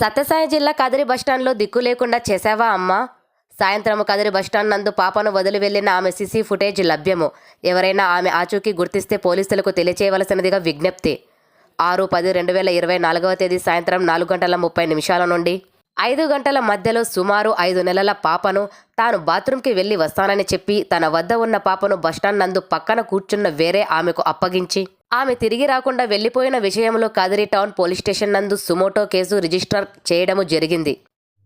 సత్యసాయి జిల్లా కదిరి బస్టాండ్లో దిక్కు లేకుండా చేశావా అమ్మా? సాయంత్రం కదిరి బస్టాండ్ నందు పాపను వదిలి వెళ్ళిన ఆమె సిసి ఫుటేజ్ లభ్యము. ఎవరైనా ఆమె ఆచూకీ గుర్తిస్తే పోలీసులకు తెలియచేయవలసినదిగా విజ్ఞప్తి. ఆరు పది రెండు వేల ఇరవై నాలుగవ తేదీ సాయంత్రం నాలుగు గంటల ముప్పై నిమిషాల నుండి ఐదు గంటల మధ్యలో సుమారు ఐదు నెలల పాపను తాను బాత్రూంకి వెళ్ళి వస్తానని చెప్పి తన వద్ద ఉన్న పాపను బస్టాండ్ నందు పక్కన కూర్చున్న వేరే ఆమెకు అప్పగించి ఆమె తిరిగి రాకుండా వెళ్ళిపోయిన విషయంలో కదిరి టౌన్ పోలీస్ స్టేషన్ నందు సుమోటో కేసు రిజిస్టర్ చేయడము జరిగింది.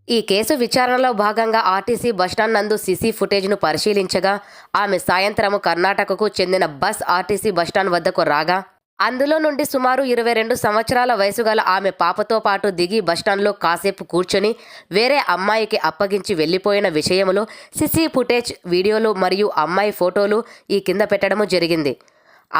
ఈ కేసు విచారణలో భాగంగా ఆర్టీసీ బస్టాండ్ నందు సీసీ ఫుటేజ్ను పరిశీలించగా ఆమె సాయంత్రము కర్ణాటకకు చెందిన బస్ ఆర్టీసీ బస్టాండ్ వద్దకు రాగా అందులో నుండి సుమారు ఇరవై రెండు సంవత్సరాల వయసు గల ఆమె పాపతో పాటు దిగి బస్టాండ్లో కాసేపు కూర్చొని వేరే అమ్మాయికి అప్పగించి వెళ్ళిపోయిన విషయములో సిసి ఫుటేజ్ వీడియోలు మరియు అమ్మాయి ఫోటోలు ఈ కింద పెట్టడము జరిగింది.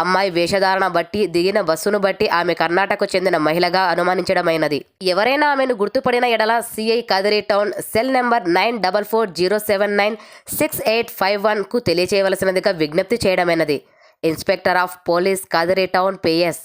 అమ్మాయి వేషధారణ బట్టి దిగిన బస్సును బట్టి ఆమె కర్ణాటకకు చెందిన మహిళగా అనుమానించడమైనది. ఎవరైనా ఆమెను గుర్తుపడిన ఎడల CI Kadiri town cell number nine double four zero seven nine six eight five వన్కు తెలియచేయవలసినదిగా విజ్ఞప్తి చేయడమైనది. Inspector of police Kadiri town PS